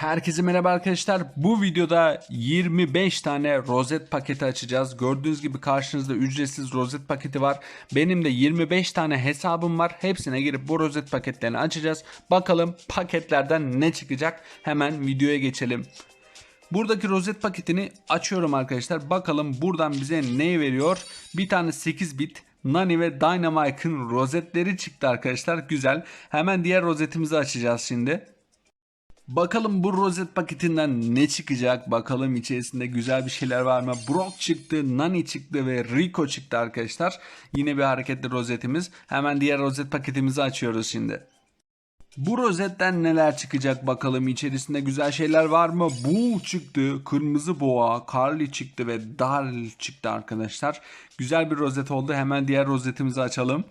Herkese merhaba arkadaşlar. Bu videoda 25 tane rozet paketi açacağız. Gördüğünüz gibi karşınızda ücretsiz rozet paketi var. Benim de 25 tane hesabım var. Hepsine girip bu rozet paketlerini açacağız. Bakalım paketlerden ne çıkacak? Hemen videoya geçelim. Buradaki rozet paketini açıyorum arkadaşlar. Bakalım buradan bize ne veriyor? Bir tane 8 bit Nani ve Dynamike'ın rozetleri çıktı arkadaşlar. Güzel. Hemen diğer rozetimizi açacağız şimdi. Bakalım bu rozet paketinden ne çıkacak? Bakalım içerisinde güzel bir şeyler var mı? Brock çıktı, Nani çıktı ve Rico çıktı arkadaşlar. Yine bir hareketli rozetimiz. Hemen diğer rozet paketimizi açıyoruz şimdi. Bu rozetten neler çıkacak bakalım içerisinde güzel şeyler var mı? Bull çıktı, kırmızı boğa, Carly çıktı ve Darl çıktı arkadaşlar. Güzel bir rozet oldu. Hemen diğer rozetimizi açalım.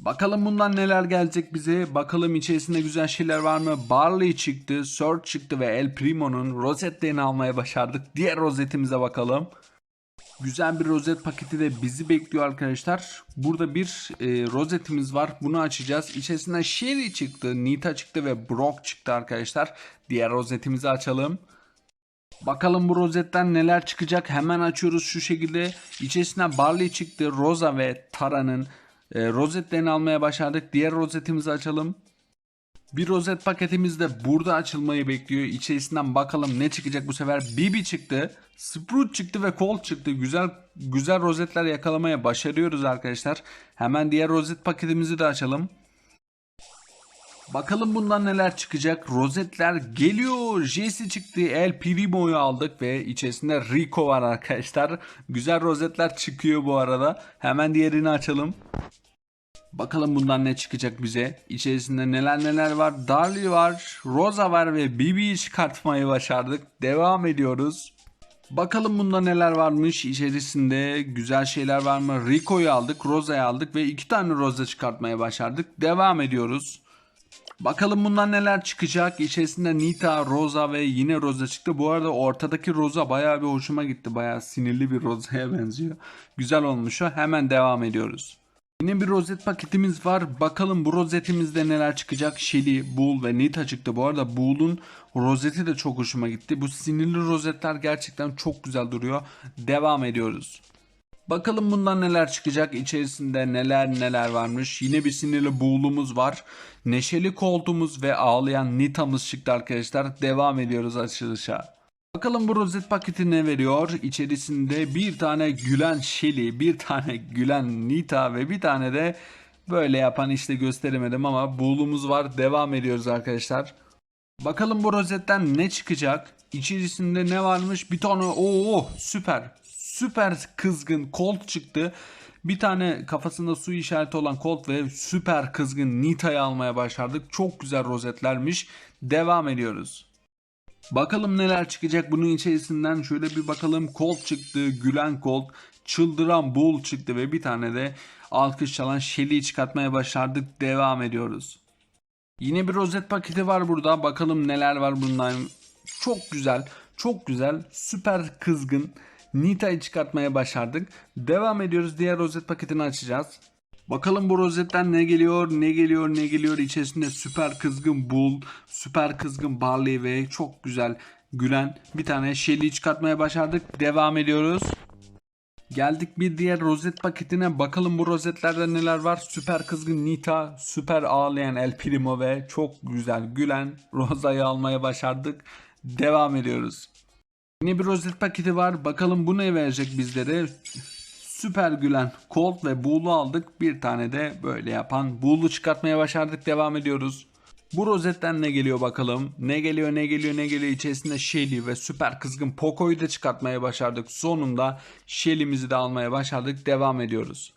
Bakalım bundan neler gelecek bize. Bakalım içerisinde güzel şeyler var mı? Barley çıktı, Surge çıktı ve El Primo'nun rozetlerini almaya başardık. Diğer rozetimize bakalım. Güzel bir rozet paketi de bizi bekliyor arkadaşlar. Burada bir e, rozetimiz var. Bunu açacağız. İçerisinden Sherry çıktı, Nita çıktı ve Brock çıktı arkadaşlar. Diğer rozetimizi açalım. Bakalım bu rozetten neler çıkacak. Hemen açıyoruz şu şekilde. İçerisinden Barley çıktı, Rosa ve Tara'nın e, rozetlerini almaya başardık. Diğer rozetimizi açalım. Bir rozet paketimiz de burada açılmayı bekliyor. İçerisinden bakalım ne çıkacak bu sefer. Bibi çıktı, Sprout çıktı ve Colt çıktı. Güzel güzel rozetler yakalamaya başarıyoruz arkadaşlar. Hemen diğer rozet paketimizi de açalım. Bakalım bundan neler çıkacak. Rozetler geliyor. Jesse çıktı. El Primo'yu aldık ve içerisinde Rico var arkadaşlar. Güzel rozetler çıkıyor bu arada. Hemen diğerini açalım. Bakalım bundan ne çıkacak bize. İçerisinde neler neler var. Darly var, Rosa var ve Bibi'yi çıkartmayı başardık. Devam ediyoruz. Bakalım bunda neler varmış. İçerisinde güzel şeyler var mı? Rico'yu aldık, Rosa'yı aldık ve iki tane Rosa çıkartmaya başardık. Devam ediyoruz. Bakalım bundan neler çıkacak. İçerisinde Nita, Rosa ve yine Rosa çıktı. Bu arada ortadaki Rosa bayağı bir hoşuma gitti. Bayağı sinirli bir Rosa'ya benziyor. Güzel olmuş o. Hemen devam ediyoruz. Yine bir rozet paketimiz var. Bakalım bu rozetimizde neler çıkacak. Shelly, Bull ve Nita çıktı. Bu arada Bull'un rozeti de çok hoşuma gitti. Bu sinirli rozetler gerçekten çok güzel duruyor. Devam ediyoruz. Bakalım bundan neler çıkacak. İçerisinde neler neler varmış. Yine bir sinirli Bull'umuz var. Neşeli koltuğumuz ve ağlayan Nita'mız çıktı arkadaşlar. Devam ediyoruz açılışa. Bakalım bu rozet paketi ne veriyor? İçerisinde bir tane gülen Shelly, bir tane gülen Nita ve bir tane de böyle yapan işte gösteremedim ama buğulumuz var. Devam ediyoruz arkadaşlar. Bakalım bu rozetten ne çıkacak? İçerisinde ne varmış? Bir tane ooo süper. Süper kızgın Colt çıktı. Bir tane kafasında su işareti olan Colt ve süper kızgın Nita'yı almaya başardık. Çok güzel rozetlermiş. Devam ediyoruz. Bakalım neler çıkacak bunun içerisinden şöyle bir bakalım. Colt çıktı, Gülen Colt, Çıldıran Bull çıktı ve bir tane de alkış çalan Shelly'i çıkartmaya başardık. Devam ediyoruz. Yine bir rozet paketi var burada. Bakalım neler var bundan. Çok güzel, çok güzel, süper kızgın Nita'yı çıkartmaya başardık. Devam ediyoruz. Diğer rozet paketini açacağız. Bakalım bu rozetten ne geliyor, ne geliyor, ne geliyor. İçerisinde süper kızgın Bull, süper kızgın Barley ve çok güzel gülen bir tane Shelly çıkartmaya başardık. Devam ediyoruz. Geldik bir diğer rozet paketine. Bakalım bu rozetlerde neler var. Süper kızgın Nita, süper ağlayan El Primo ve çok güzel gülen Rosa'yı almaya başardık. Devam ediyoruz. Yine bir rozet paketi var. Bakalım bu ne verecek bizlere. Süper gülen Colt ve Bull'u aldık. Bir tane de böyle yapan Bull'u çıkartmaya başardık. Devam ediyoruz. Bu rozetten ne geliyor bakalım. Ne geliyor ne geliyor ne geliyor. İçerisinde Shelly ve süper kızgın Poco'yu da çıkartmaya başardık. Sonunda Shelly'mizi de almaya başardık. Devam ediyoruz.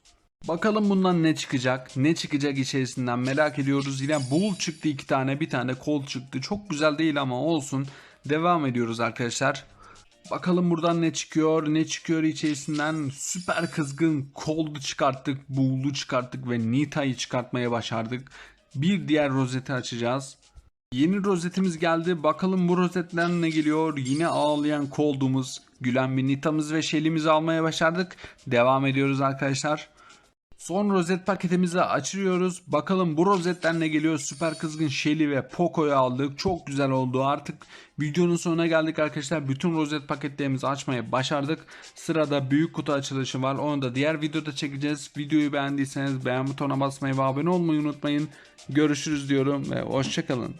Bakalım bundan ne çıkacak? Ne çıkacak içerisinden merak ediyoruz. Yine Bull çıktı iki tane. Bir tane Colt çıktı. Çok güzel değil ama olsun. Devam ediyoruz arkadaşlar. Bakalım buradan ne çıkıyor ne çıkıyor içerisinden süper kızgın Cold'u çıkarttık Bull'u çıkarttık ve Nita'yı çıkartmaya başardık. Bir diğer rozeti açacağız. Yeni rozetimiz geldi. Bakalım bu rozetten ne geliyor? Yine ağlayan Cold'umuz, gülen bir Nita'mız ve Shelly'mizi almaya başardık. Devam ediyoruz arkadaşlar. Son rozet paketimizi açıyoruz. Bakalım bu rozetten ne geliyor? Süper Kızgın Shelly ve Poco'yu aldık. Çok güzel oldu. Artık videonun sonuna geldik arkadaşlar. Bütün rozet paketlerimizi açmayı başardık. Sırada büyük kutu açılışı var. Onu da diğer videoda çekeceğiz. Videoyu beğendiyseniz beğen butonuna basmayı ve abone olmayı unutmayın. Görüşürüz diyorum ve hoşçakalın.